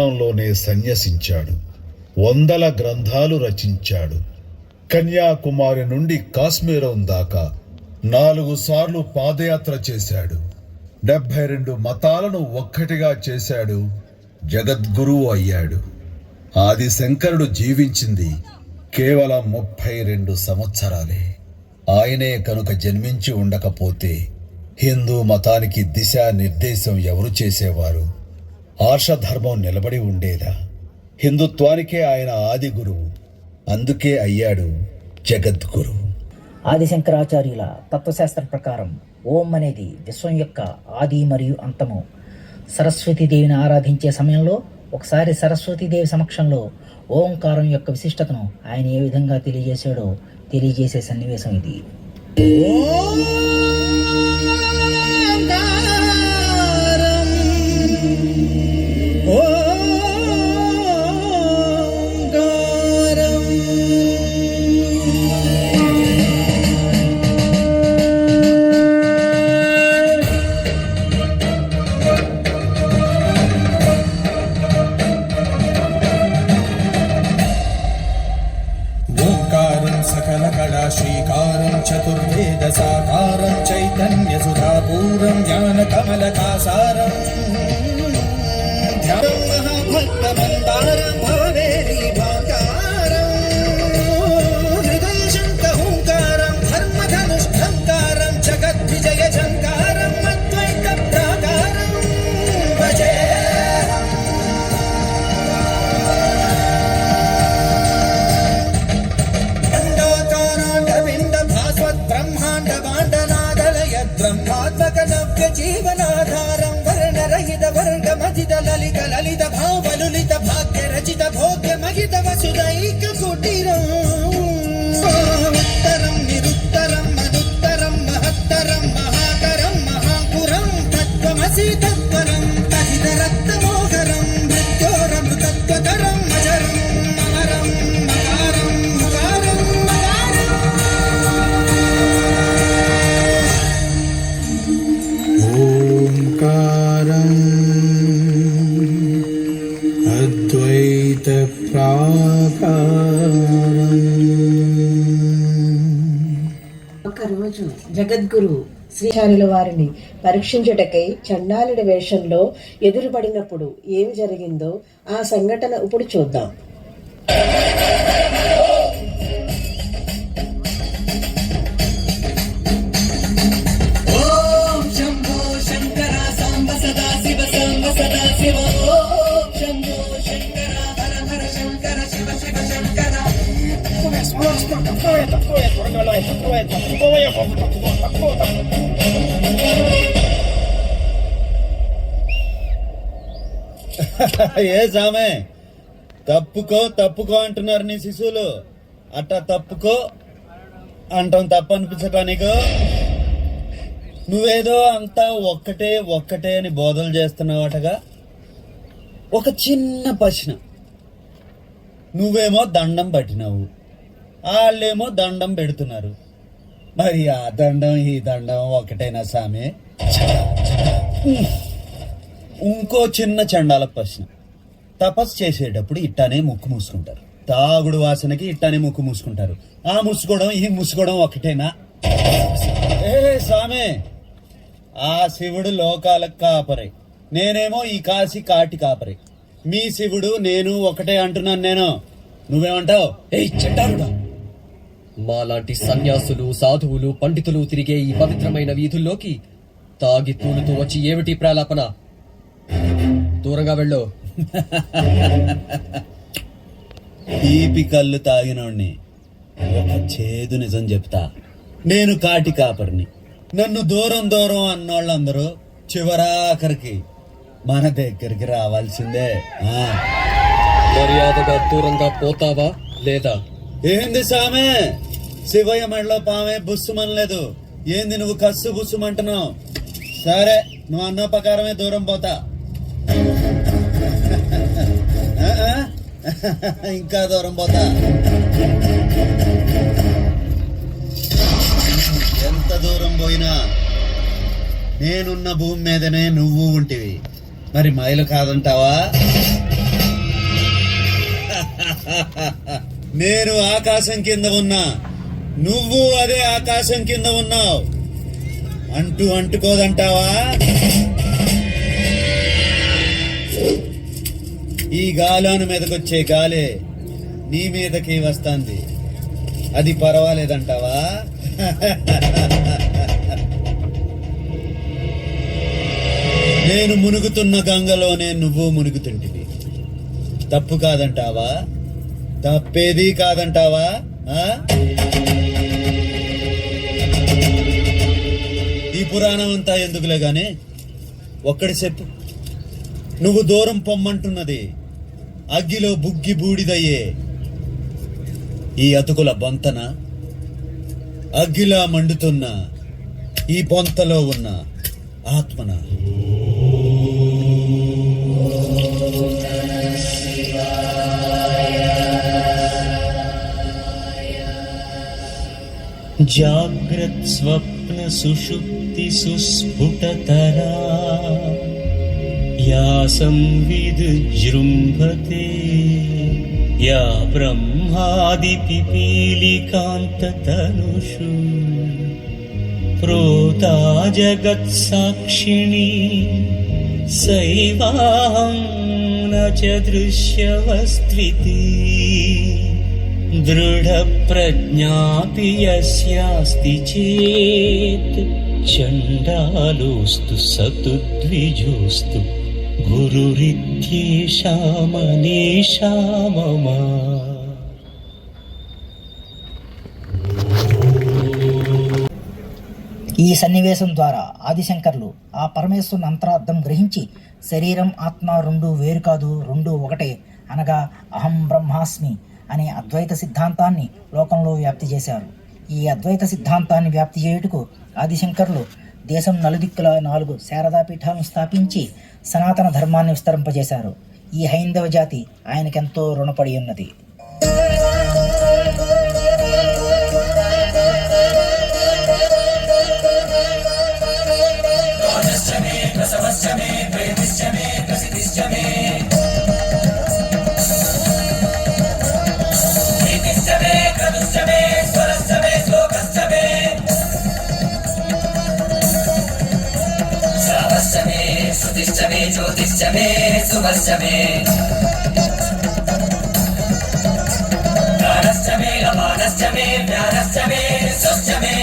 లోనే సన్యసించాడు. వందల గ్రంథాలు రచించాడు. కన్యాకుమారి నుండి కాశ్మీరం దాకా నాలుగు సార్లు పాదయాత్ర చేశాడు. డెబ్భై రెండు మతాలను ఒక్కటిగా చేశాడు. జగద్గురువు అయ్యాడు. ఆది శంకరుడు జీవించింది కేవలం ముప్పై రెండు సంవత్సరాలే. ఆయనే కనుక జన్మించి ఉండకపోతే హిందూ మతానికి దిశా నిర్దేశం ఎవరు చేసేవారు? ఆర్షధర్మం నిలబడి ఉండేదా? హిందుత్వానికే ఆయన ఆది గురువు. అందుకే అయ్యాడు జగద్గురువు ఆదిశంకరాచార్యుల తత్వశాస్త్రం ప్రకారం ఓం అనేది విశ్వం యొక్క ఆది మరియు అంతము. సరస్వతీదేవిని ఆరాధించే సమయంలో ఒకసారి సరస్వతీదేవి సమక్షంలో ఓంకారం యొక్క విశిష్టతను ఆయన ఏ విధంగా తెలియజేశాడో తెలియజేసే సన్నివేశం ఇది. సకల కళా శ్రీకారం చతుర్వేద ¡Oh, qué magia! ఒకరోజు జగద్గురు శ్రీచార్యుల వారిని పరీక్షించుటకై చండాలుడి వేషంలో ఎదురుపడినప్పుడు ఏమి జరిగిందో ఆ సంఘటన ఇప్పుడు చూద్దాం. ఏ సామే? తప్పుకో తప్పుకో అంటున్నారు నీ శిశువులు. అట్టా తప్పుకో అంటాం తప్పు అనిపించటా నీకు. నువ్వేదో అంతా ఒక్కటే ఒక్కటే అని బోధలు చేస్తున్నావటగా? ఒక చిన్న ప్రశ్న. నువ్వేమో దండం పట్టినావు. వాళ్ళేమో దండం పెడుతున్నారు. మరి ఆ దండం ఈ దండం ఒకటేనా సామి? ఇంకో చిన్న చండాల ప్రశ్న. తపస్సు చేసేటప్పుడు ఇట్టానే ముక్కు మూసుకుంటారు. తాగుడు వాసనకి ఇట్టానే ముక్కు మూసుకుంటారు. ఆ ముసుకోవడం ఈ ముసుకోవడం ఒకటేనా? ఏ సామే ఆ శివుడు లోకాలకు కాపరే. నేనేమో ఈ కాశీ కాటి కాపరే. మీ శివుడు నేను ఒకటే అంటున్నాను నేను. నువ్వేమంటావు? ఏ చెట్టారుడా మాలాంటి సన్యాసులు సాధువులు పండితులు తిరిగే ఈ పవిత్రమైన వీధుల్లోకి తాగి తూలుతూ వచ్చి ఏమిటి ప్రాలాపన? దూరంగా వెళ్ళు. తీపి కళ్ళు తాగినోడిని ఒక చేదు నిజం చెప్తా. నేను కాటి కాపరిని. నన్ను దూరం దూరం అన్నోళ్ళందరూ చివరాఖరికి మన దగ్గరికి రావాల్సిందే. ఆ. మర్యాదగా దూరంగా పోతావా లేదా? ఏంది సామే? శివయ్య మండలో పామే బుస్సుమనలేదు. ఏంది నువ్వు కస్సు బుస్సుమంటున్నావు? సరే నువ్వు అన్న ప్రకారమే దూరం పోతా. ఇంకా దూరం పోతా. ఎంత దూరం పోయినా నేనున్న భూమి మీదనే నువ్వు ఉంటివి. మరి మైలు కాదంటావా? నేను ఆకాశం కింద ఉన్నా. నువ్వు అదే ఆకాశం కింద ఉన్నావు. అంటూ అంటుకోదంటావా? ఈ గాలాను మీదకొచ్చే గాలే నీ మీదకి వస్తుంది. అది పర్వాలేదంటావా? నేను మునుగుతున్న గంగలోనే నువ్వు మునుగుతుంటివి. తప్పు కాదంటావా? తప్పేది కాదంటావా? ఈ పురాణం అంతా ఎందుకులే కానీ ఒక్కడి చెప్పు. నువ్వు దూరం పొమ్మంటున్నది అగ్గిలో బుగ్గి బూడిదయ్యే ఈ అతుకుల బొంతన? అగ్గిలా మండుతున్న ఈ బొంతలో ఉన్న ఆత్మన? జాగ్రత్ స్వప్ स्वप्न सुषुप्ति सुस्फुटतरा। या संविदुजृम्भते या ब्रह्मादिपिपीलिकान्ततनुषु। प्रोता जगत्साक्षिणी सैवाहं न च दृश्यवस्त्विति दृढप्रज्ञापि यस्यास्ति चेत् चण्डालोऽस्तु स तु द्विजोऽस्तु गुरुरित्येषा मनीषा मम ఈ సన్నివేశం ద్వారా ఆదిశంకర్లు ఆ పరమేశ్వరుని అంతరార్థం గ్రహించి శరీరం ఆత్మ రెండు వేరు కాదు రెండు ఒకటే అనగా అహం బ్రహ్మాస్మి అనే అద్వైత సిద్ధాంతాన్ని లోకంలో వ్యాప్తి చేశారు. ఈ అద్వైత సిద్ధాంతాన్ని వ్యాప్తి చేయుటకు ఆదిశంకర్లు దేశం నలుదిక్కుల నాలుగు శారదాపీఠాలను స్థాపించి సనాతన ధర్మాన్ని విస్తరింపజేశారు. ఈ హైందవ జాతి ఆయనకెంతో రుణపడి ఉన్నది. శృతిశ్చ మే జ్యోతిశ్చ మే సువర్శ్చ మే గానశ్చ మే అపానశ్చ మే జ్ఞానశ్చ మే సుశ్చ మే